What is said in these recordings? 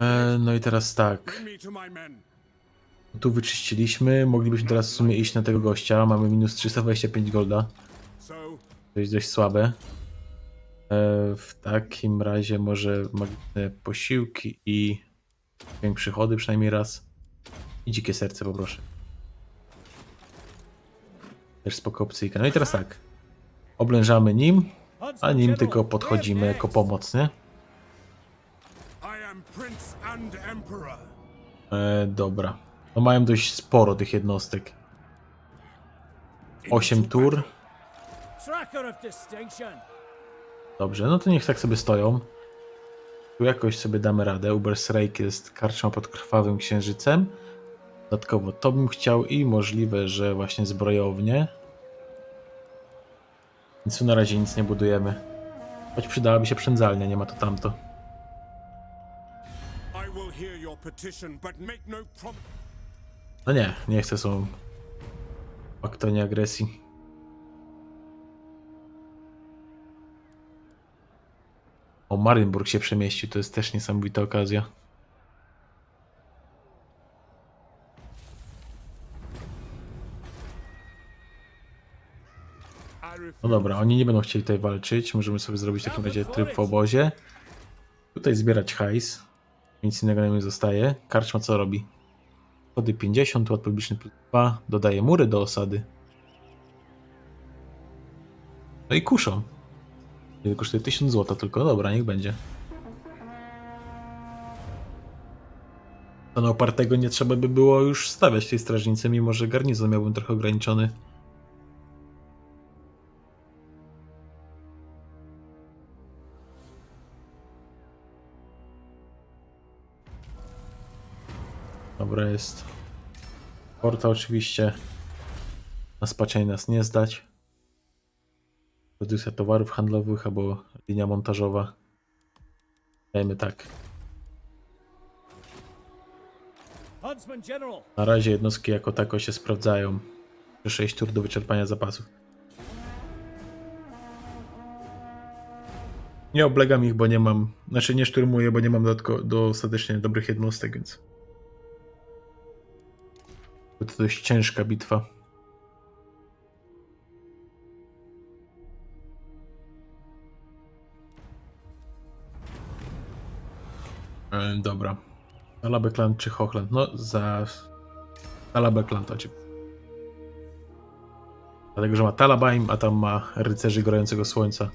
E, no i teraz tak. Tu wyczyściliśmy. Moglibyśmy teraz w sumie iść na tego gościa. Mamy minus 325 golda. To jest dość słabe. E, w takim razie może magiczne posiłki i większe przychody przynajmniej raz. I dzikie serce poproszę. Też spoko opcyjka. No i teraz tak. Oblężamy nim, a nim tylko podchodzimy jako pomoc, nie? E, dobra. No mają dość sporo tych jednostek. 8 tur. Dobrze, no to niech tak sobie stoją. Tu jakoś sobie damy radę. Ubersreik jest karczą pod krwawym księżycem. Dodatkowo to bym chciał i możliwe, że właśnie zbrojownie. Więc tu na razie nic nie budujemy. Choć przydałaby się przędzalnia, nie ma to tamto. No. No nie, nie chcę są w aktonie agresji. O, Marienburg się przemieścił, to jest też niesamowita okazja. No dobra, oni nie będą chcieli tutaj walczyć. Możemy sobie zrobić w takim razie tryb w obozie. Tutaj zbierać hajs. Nic innego nie zostaje. Karczma co robi? Kody 50, ład publiczny plus 2. Dodaje mury do osady. No i kuszą. Ile kosztuje 1000 zł tylko. Dobra, niech będzie. To na opartego nie trzeba by było już stawiać tej strażnicy, mimo że garnizon miałbym trochę ograniczony. Dobra jest. Porta oczywiście. Na spaczenie nas nie zdać. Produkcja towarów handlowych albo linia montażowa. Dajmy tak. Na razie jednostki jako tako się sprawdzają. 6 tur do wyczerpania zapasów. Nie oblegam ich, bo nie mam. Znaczy nie szturmuję, bo nie mam dodatko, dostatecznie dobrych jednostek, więc. To dość ciężka bitwa. E, dobra. Alabekland czy Hochland? No, za Alabekland oczywiście. Dlatego, że ma Talabaim, a tam ma rycerzy gorącego słońca.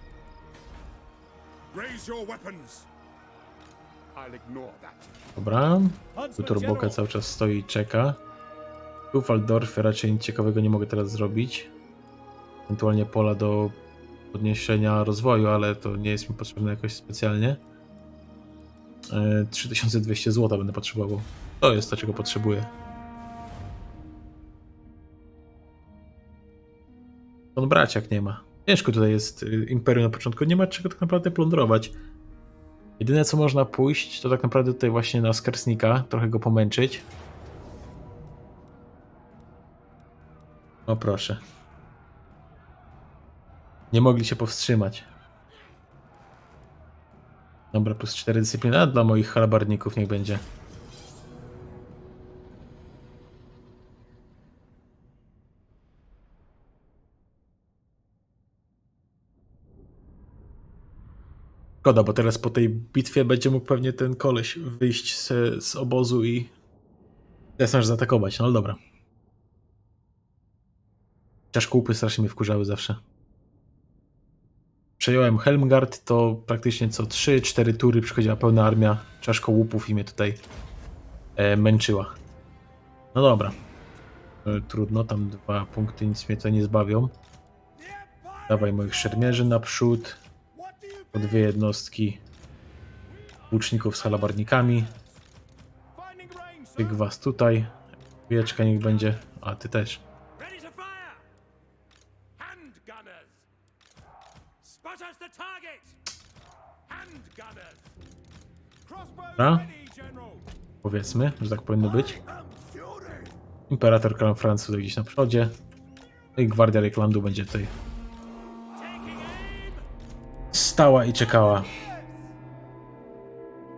Dobra. Tu Turboka cały czas stoi i czeka. Tu raczej nic ciekawego nie mogę teraz zrobić. Ewentualnie pola do podniesienia rozwoju, ale to nie jest mi potrzebne jakoś specjalnie. E, 3200 zł będę potrzebował. To jest to, czego potrzebuję. On braciak nie ma. Ciężko tutaj jest y, Imperium na początku. Nie ma czego tak naprawdę plądrować. Jedyne co można pójść, to tak naprawdę tutaj właśnie na Skarsnika, trochę go pomęczyć. O proszę. Nie mogli się powstrzymać. Dobra, plus 4 dyscypliny, a dla moich halabarników niech będzie. Szkoda, bo teraz po tej bitwie będzie mógł pewnie ten koleś wyjść z, z obozu i desarz zaatakować. No dobra. Chociaż kłupy strasznie mnie wkurzały zawsze. Przejąłem Helmgard, to praktycznie co 3-4 tury przychodziła pełna armia czaszką łupów i mnie tutaj e, męczyła. No dobra. E, trudno, tam dwa punkty nic mnie tutaj nie zbawią. Dawaj moich szermierzy naprzód. Po dwie jednostki łuczników z halabarnikami. Tych was tutaj. Wieczka niech będzie. A ty też. Dobra. Powiedzmy, że tak powinno być. Imperator Klan Francji gdzieś na przodzie. No i Gwardia Reklandu będzie tutaj stała i czekała.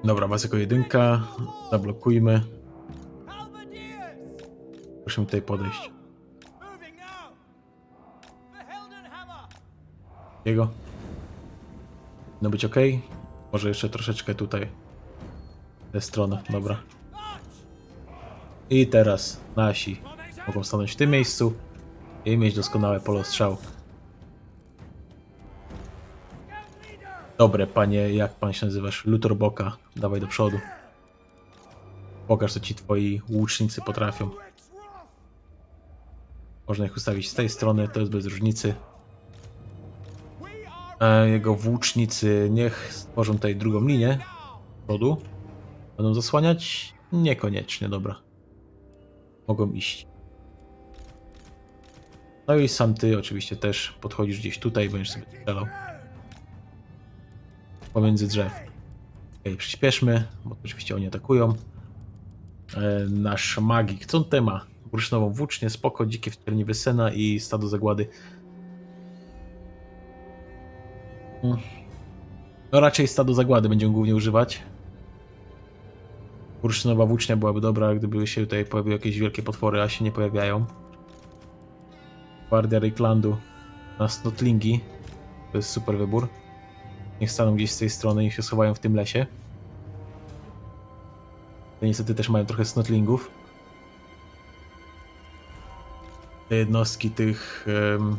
Dobra, was jako jedynka. Zablokujmy. Proszę tutaj podejść. Jego. No być ok. Może jeszcze troszeczkę tutaj. Tę stronę, dobra. I teraz nasi mogą stanąć w tym miejscu i mieć doskonałe polo leader! Dobre, panie, jak pan się nazywasz? Luthor Boka, dawaj do przodu. Pokaż, co ci twoi łucznicy potrafią. Można ich ustawić z tej strony, to jest bez różnicy. Are E, jego włócznicy niech stworzą tutaj drugą linię now! przodu. Będą zasłaniać? Niekoniecznie, dobra. Mogą iść. No i sam ty oczywiście też podchodzisz gdzieś tutaj, będziesz sobie strzelał pomiędzy drzew. Okej, przyspieszmy, bo oczywiście oni atakują. E, nasz magik, co on tutaj ma? Burszynową włócznię, spoko, dzikie wcielenie Wysena i stado zagłady. Mm. No raczej stado zagłady będziemy głównie używać. Bursztynowa włócznia byłaby dobra, gdyby się tutaj pojawiły jakieś wielkie potwory, a się nie pojawiają. Gwardia Reiklandu na Snotlingi. To jest super wybór. Niech staną gdzieś z tej strony, niech się schowają w tym lesie. To niestety też mają trochę Snotlingów. Te jednostki tych um,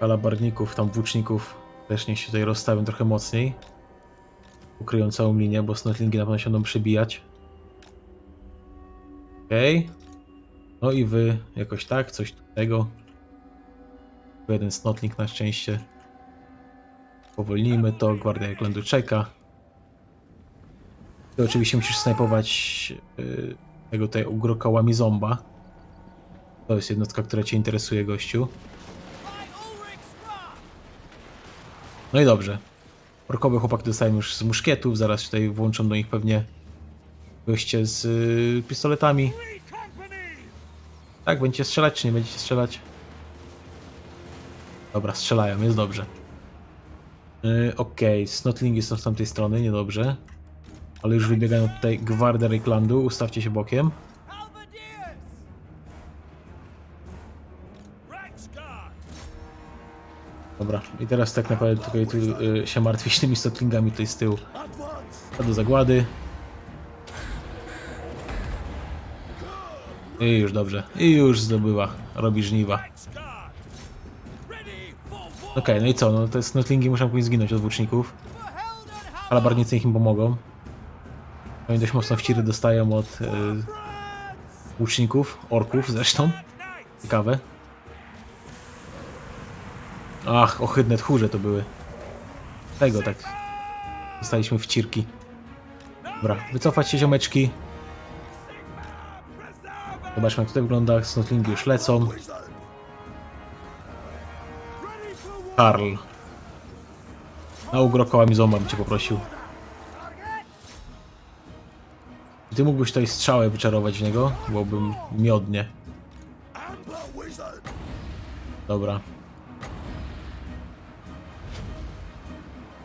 kalabarników, tam włóczników też niech się tutaj rozstawią trochę mocniej ukryją całą linię, bo snotlingi na pewno się będą przebijać. Okej. No i wy jakoś tak, coś tego. Jeden snotling na szczęście. Powolnijmy to, Gwardia Eklandu czeka. Ty oczywiście musisz snajpować yy, tego tutaj ugroka Łamizomba. To jest jednostka, która cię interesuje, gościu. No i dobrze. Orkowy chłopak dostają już z muszkietów, zaraz tutaj włączą do nich pewnie goście z y, pistoletami. Tak, będziecie strzelać czy nie będziecie strzelać? Dobra, strzelają, jest dobrze. Yy, Okej, snotlingi są z tamtej strony, niedobrze. Ale już wybiegają tutaj gwardia Reiklandu, ustawcie się bokiem. Dobra, i teraz tak naprawdę tutaj tu, y, się martwić tymi snotlingami tutaj z tyłu. A do zagłady. I już dobrze. I już zdobywa. Robi żniwa. Okej, no i co? No te snotlingi muszą później zginąć od włóczników. Alabarnicy ich im pomogą. Oni dość mocno wciry dostają od y, France! łuczników, orków zresztą. Ciekawe. Ach, ohydne tchórze to były. Tego tak. Dostaliśmy wcirki. Dobra, wycofać się ziomeczki. Zobaczmy jak tutaj wygląda. Snotlingi już lecą. Karl. Na ugrokoła mi ząba bym cię poprosił. Ty mógłbyś tutaj strzałę wyczarować w niego? Byłoby miodnie. Dobra.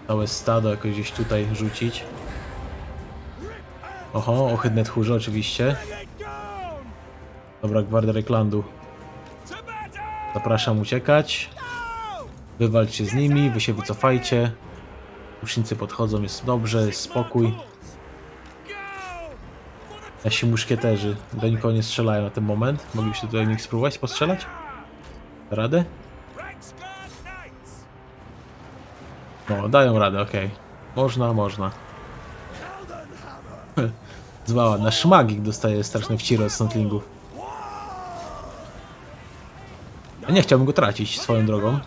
Całe stado jakoś gdzieś tutaj rzucić. Oho, ohydne tchórze oczywiście. Dobra, gwardia Reklandu. Zapraszam uciekać. Wywalczcie z nimi, wy się wycofajcie. Łucznicy podchodzą, jest dobrze, jest spokój. Nasi muszkieterzy do nikogo nie strzelają na ten moment. Moglibyście tutaj nich spróbować postrzelać? Radę? No, dają radę, okej. Można, można. Zwała, nasz magik dostaje straszne wciry od snotlingów. Nie chciałbym go tracić swoją drogą,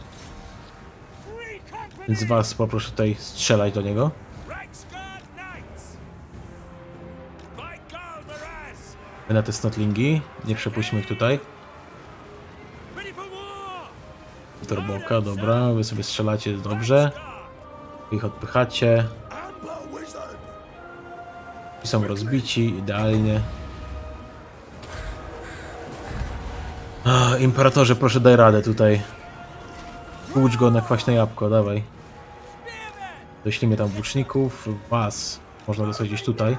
więc was poproszę tutaj strzelać do niego. Na te snotlingi, nie przepuśćmy ich tutaj. Torboka, dobra, wy sobie strzelacie, dobrze. Ich odpychacie. I są rozbici, idealnie. A, imperatorze, proszę daj radę tutaj. Półcz go na kwaśne jabłko, dawaj. Doślimy tam włóczników. Was można wysłać gdzieś tutaj.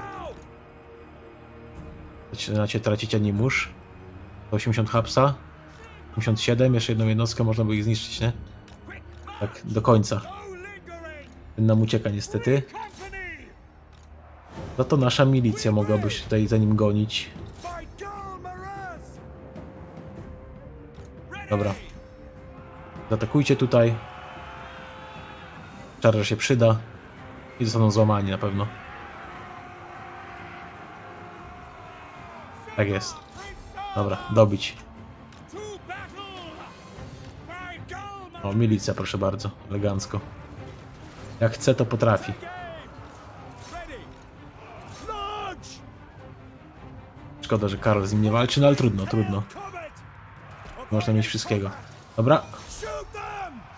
Zaczynacie tracić animusz. 80 hapsa. 87, jeszcze jedną jednostkę można by ich zniszczyć, nie? Tak, do końca. Nam ucieka niestety. No to nasza milicja mogłaby się tutaj za nim gonić. Dobra. Zaatakujcie tutaj. Czarża się przyda. I zostaną złamani na pewno. Tak jest. Dobra, dobić. O, milicja, proszę bardzo. Elegancko. Jak chce, to potrafi. Szkoda, że Karol z nim nie walczy, no ale trudno, trudno. Można mieć wszystkiego. Dobra,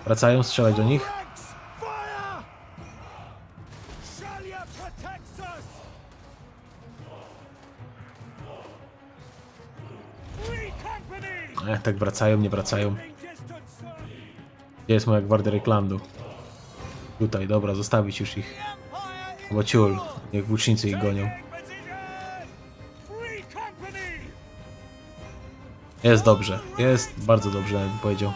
wracają, strzelać do nich. Ranks! Fire! Shalia protects us! Free company! E, tak wracają, nie wracają. Gdzie jest moja gwardia Reklandu? Tutaj, dobra, zostawić już ich. Bo ciul, niech włócznicy ich gonią. Jest dobrze, jest bardzo dobrze, jakbym powiedział.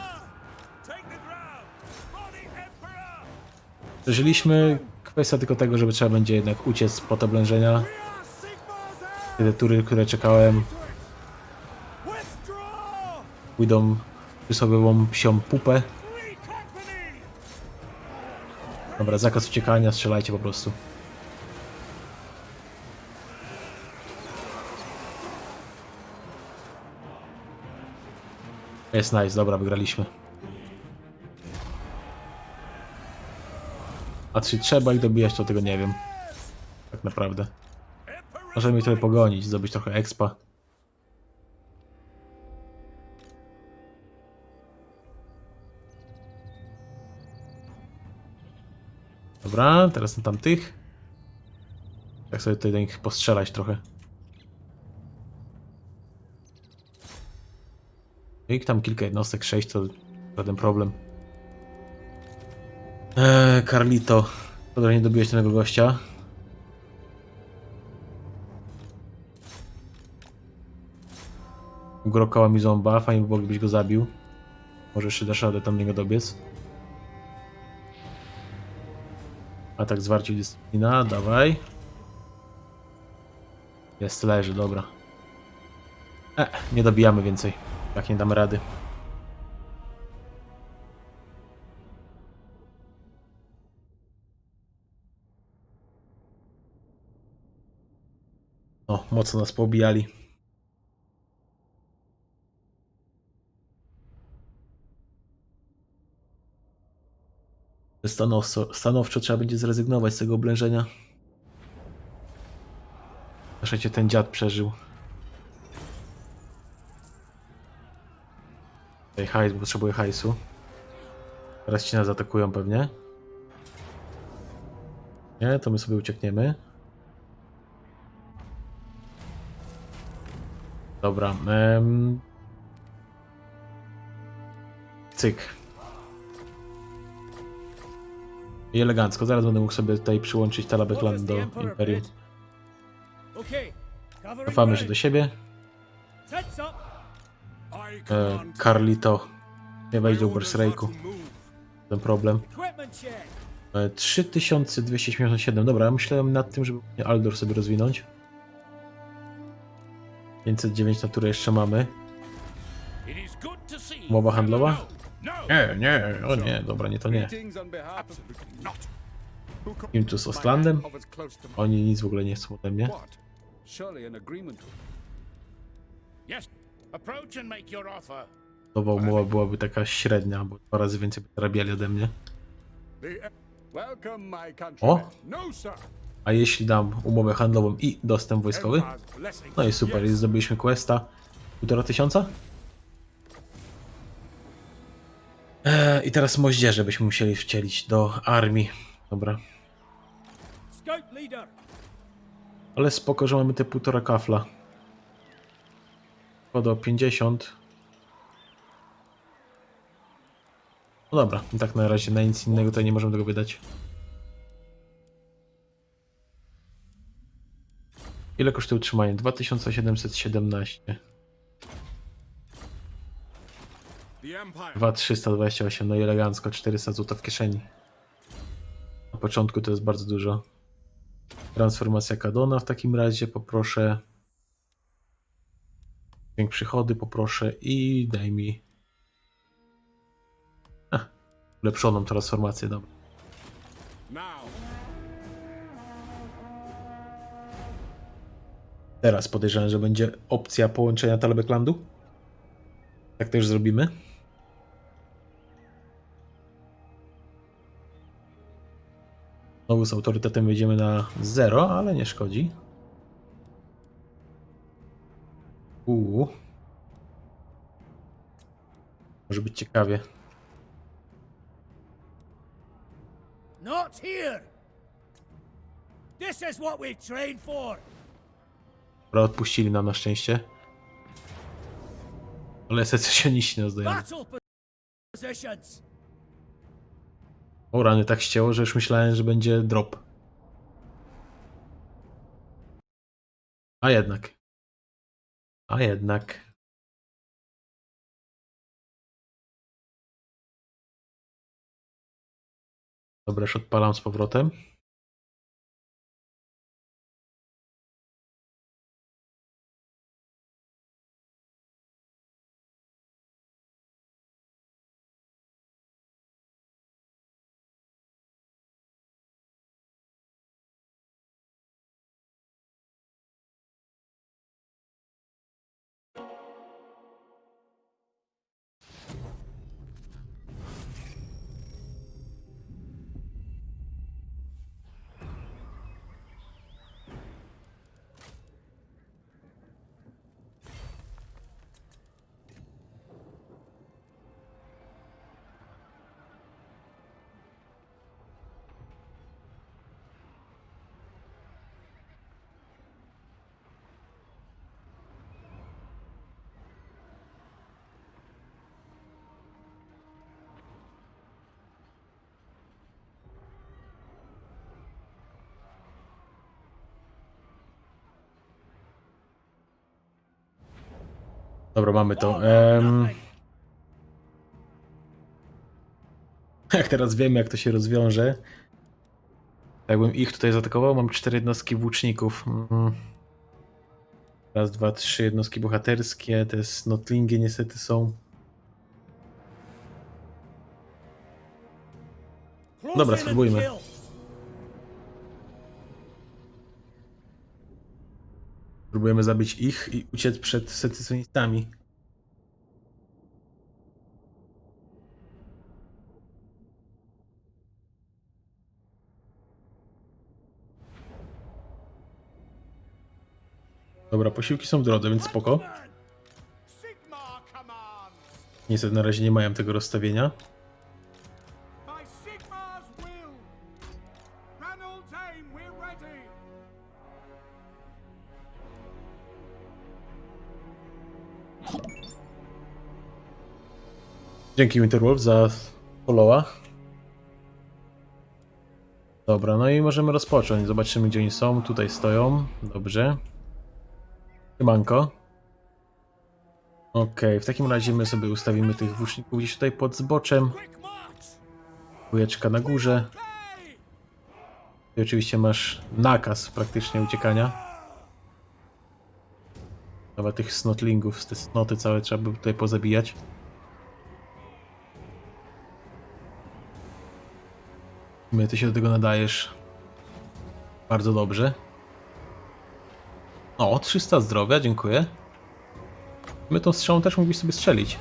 Przeżyliśmy kwestia tylko tego, żeby trzeba będzie jednak uciec pod oblężenia. Te tury, które czekałem, pójdą przysłowiową psią pupę. Dobra, zakaz uciekania, strzelajcie po prostu. Jest nice, dobra, wygraliśmy. A czy trzeba ich dobijać, to tego nie wiem. Tak naprawdę. Możemy ich trochę pogonić, zdobyć trochę expa. Dobra, teraz na tamtych. Tak sobie tutaj do nich postrzelać trochę. I tam kilka jednostek, sześć to żaden problem. Eee, Carlito. Że nie dobiłeś tego gościa. Ugrokała mi zomba, fajnie by było, gdybyś go zabił. Może jeszcze dasz radę tam niego dobiec. Atak zwarciu dyscyplina, dawaj. Jest, leży, dobra. E, nie dobijamy więcej. Jak nie damy rady. O, mocno nas poobijali. Stanowczo, stanowczo trzeba będzie zrezygnować z tego oblężenia. Zresztą ten dziad przeżył. Tutaj hajs, bo potrzebuję hajsu. Teraz ci nas zaatakują pewnie. Nie, to my sobie uciekniemy. Dobra. em. Cyk. I elegancko. Zaraz będę mógł sobie tutaj przyłączyć Talabekland do Imperium. Cofamy się do siebie. E, Carlito nie wejdzie do Berserku. Ten problem. E, 3277. Dobra, myślałem nad tym, żeby Aldor sobie rozwinąć. 509 natury jeszcze mamy. Umowa handlowa? Nie, nie, o nie, dobra, nie to nie. Im tu z Ostlandem? Oni nic w ogóle nie chcą ode mnie. Nowa umowa byłaby taka średnia, bo dwa razy więcej by zarabiali ode mnie. Countrymen. O! No. A jeśli dam umowę handlową i dostęp wojskowy? No i super, jest zdobyliśmy questa. Półtora tysiąca? E, I teraz moździerze byśmy musieli wcielić do armii. Dobra. Ale spoko, że mamy te półtora kafla. Wodo 50. No dobra, tak na razie na nic innego to nie możemy tego wydać. Ile kosztuje utrzymanie? 2717. 2328, no i elegancko, 400 zł w kieszeni. Na początku to jest bardzo dużo. Transformacja Kadona w takim razie poproszę. Dźwięk przychody poproszę i daj mi. Ach, ulepszoną transformację, dobra. Teraz podejrzewam, że będzie opcja połączenia Talbeklandu. Tak też zrobimy. Znowu z autorytetem wejdziemy na 0, ale nie szkodzi. Uuu. Może być ciekawie. Not here! This is what we trained for! Dobra, odpuścili nam na szczęście. Ale nas dają. Battle positions! O rany, tak ścięło, że już myślałem, że będzie drop. A jednak. A jednak. Dobra, już odpalam z powrotem. Dobra, mamy to. Jak teraz wiemy, jak to się rozwiąże. Jakbym ich tutaj zaatakował, mam cztery jednostki włóczników. Mm. Raz, dwa, trzy jednostki bohaterskie. Te snotlingi niestety są. Dobra, spróbujmy. Próbujemy zabić ich i uciec przed secesjonistami. Dobra, posiłki są w drodze, więc spoko. Niestety na razie nie mają tego rozstawienia. Dzięki Winterwolf za followa. Dobra, no i możemy rozpocząć. Zobaczymy gdzie oni są. Tutaj stoją. Dobrze. Siemanko. Okej, w takim razie my sobie ustawimy tych włóczników gdzieś tutaj pod zboczem. Kółeczka na górze. I oczywiście masz nakaz praktycznie uciekania. Chyba tych snotlingów, te snoty całe trzeba by tutaj pozabijać. My, ty się do tego nadajesz bardzo dobrze. O, 300 zdrowia, dziękuję. My tą strzałą też mógłbyś sobie strzelić.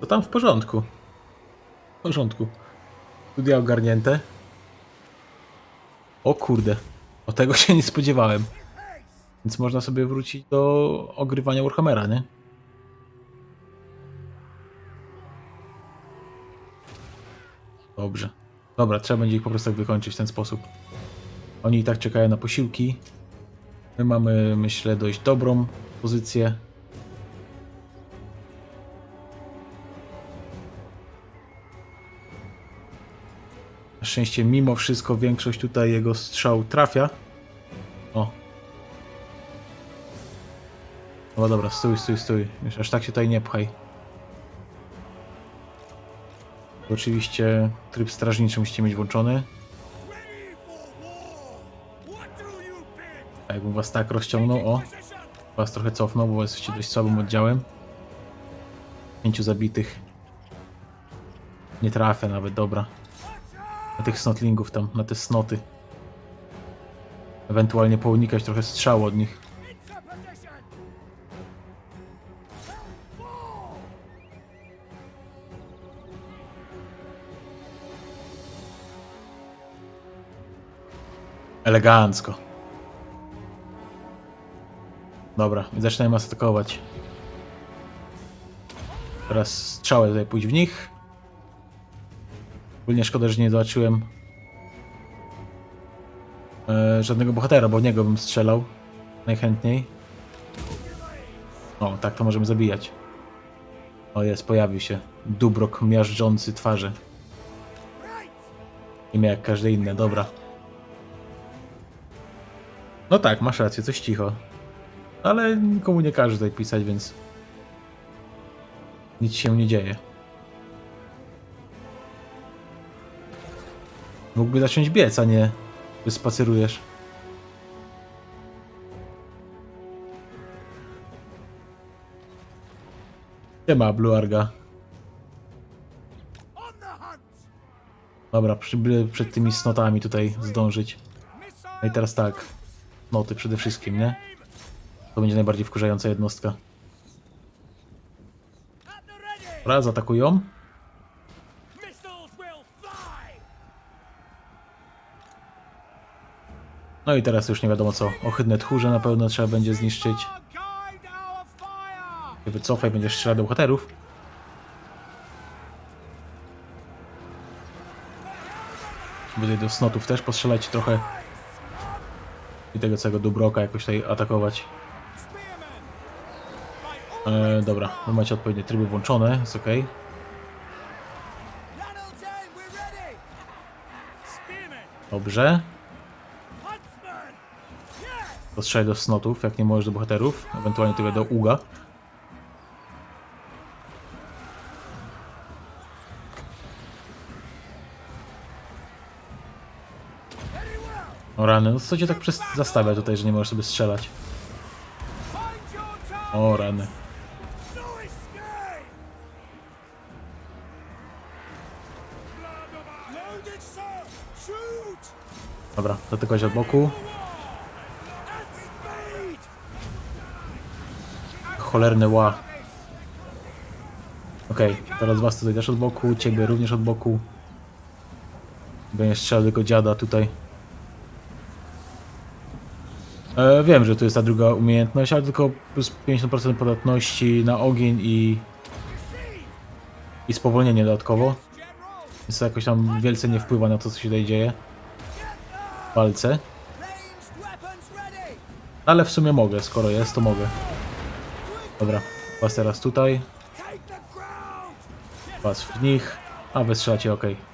To tam w porządku. W porządku. Studia ogarnięte. O kurde. O tego się nie spodziewałem. Więc można sobie wrócić do ogrywania Warhammera, nie? Dobrze. Dobra, trzeba będzie ich po prostu tak wykończyć w ten sposób. Oni i tak czekają na posiłki. My mamy, myślę, dość dobrą pozycję. Na szczęście, mimo wszystko, większość tutaj jego strzał trafia. No dobra, stój, stój, stój. Już aż tak się tutaj nie pchaj. Oczywiście tryb strażniczy musicie mieć włączony. A jakbym was tak rozciągnął, o, was trochę cofnął, bo jesteście dość słabym oddziałem. Pięciu zabitych. Nie trafię nawet, dobra. Na tych snotlingów tam, na te snoty. Ewentualnie pounikać trochę strzału od nich. Elegancko. Dobra, zaczynajmy atakować. Teraz strzałę tutaj pójść w nich. Ogólnie szkoda, że nie zobaczyłem e, żadnego bohatera, bo w niego bym strzelał najchętniej. O, tak to możemy zabijać. O jest, pojawił się. Dubrok miażdżący twarze. Imię jak każde inne, dobra. No tak, masz rację, coś cicho. Ale nikomu nie każe tutaj pisać, więc nic się nie dzieje. Mógłby zacząć biec, a nie wyspacerujesz. Nie ma Blue Arga. Dobra, przy, przed tymi snotami tutaj zdążyć. No i teraz tak. Noty przede wszystkim, nie? To będzie najbardziej wkurzająca jednostka. At the ready! Dobra, zaatakują. Missiles will fly! No i teraz już nie wiadomo co. Ohydne tchórze na pewno trzeba będzie zniszczyć. Wycofaj, będziesz strzelał do bohaterów. Do snotów też postrzelać trochę. I tego całego Dubroka jakoś tutaj atakować. E, dobra, wy macie odpowiednie tryby włączone, jest ok. Lanel 10, we're ready! Spearmen! Dobrze. Postrzelaj do snotów, jak nie możesz do bohaterów. Ewentualnie tylko do Uga. O rany, no co cię tak przez... zastawia tutaj, że nie możesz sobie strzelać? O rany. Dobra, dotykać od boku. Cholerne ła. Okej, teraz was tutaj też od boku, ciebie również od boku. Będziesz strzelał tylko dziada tutaj. E, wiem, że to jest ta druga umiejętność, ale tylko plus 50% podatności na ogień i, i spowolnienie dodatkowo. Więc to jakoś tam wielce nie wpływa na to, co się tutaj dzieje w walce. Ale w sumie mogę, skoro jest, to mogę. Dobra, was teraz tutaj, was w nich, a wy strzelacie, okej. Prime!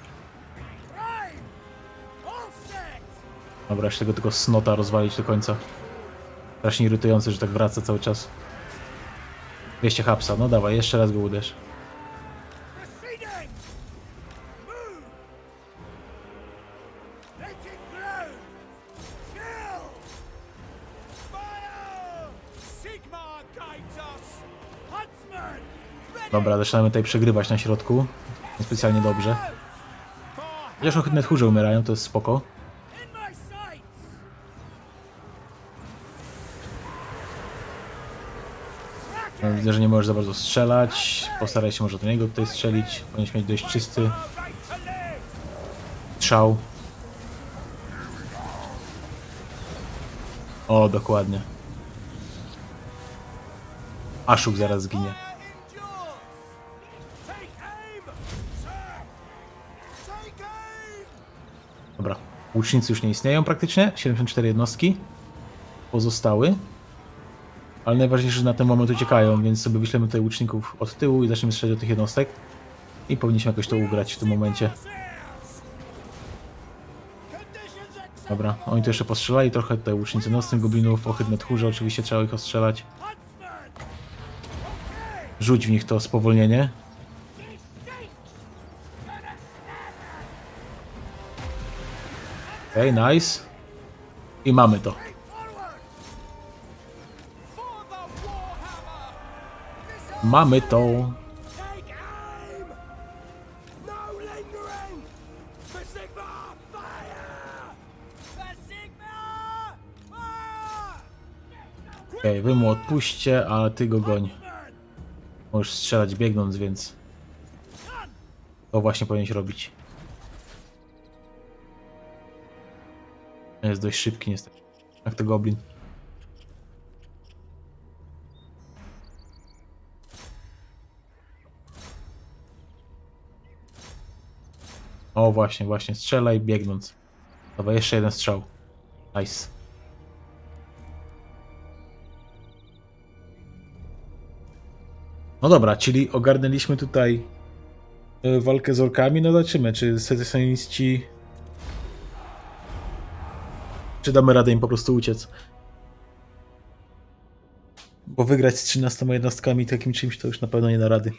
Dobra, jeszcze tego tylko snota rozwalić do końca. Strasznie irytujące, że tak wraca cały czas. 200 hapsa, no dawaj, jeszcze raz go uderz. Dobra, zaczynamy tutaj przegrywać na środku. Niespecjalnie dobrze. Chociaż ohydne tchórze umierają, to jest spoko. Widzę, że nie możesz za bardzo strzelać. Postaraj się może do niego tutaj strzelić. Powinieneś mieć dość czysty strzał. O, dokładnie. Aszuk zaraz zginie. Dobra. Łucznicy już nie istnieją praktycznie. 74 jednostki. Pozostały. Ale najważniejsze, że na ten moment uciekają, więc sobie wyślemy tutaj łuczników od tyłu i zaczniemy strzelać do tych jednostek. I powinniśmy jakoś to ugrać w tym momencie. Dobra, oni tu jeszcze postrzelali trochę, tutaj łucznicy nocnych goblinów, ohydne tchórze, oczywiście trzeba ich ostrzelać. Rzuć w nich to spowolnienie. Okej, okay, nice. I mamy to. Sigma, fire! Okej, wy mu odpuśćcie, ale ty go goń. Możesz strzelać biegnąc, więc to właśnie powinieneś robić. Jest dość szybki niestety. Jak to goblin. O właśnie, właśnie, strzelaj biegnąc. Dobra, jeszcze jeden strzał. Nice. No dobra, czyli ogarnęliśmy tutaj e, walkę z orkami. No zobaczymy, czy secesjoniści... Czy damy radę im po prostu uciec. Bo wygrać z 13 jednostkami takim czymś to już na pewno nie da rady.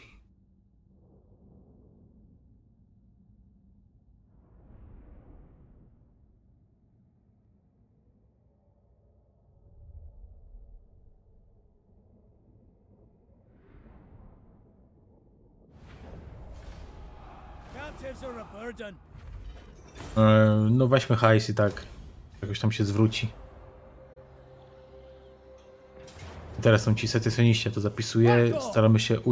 No weźmy hajs i tak. Jakoś tam się zwróci. Teraz są ci secesjoniści, to zapisuję. Staramy się uciec.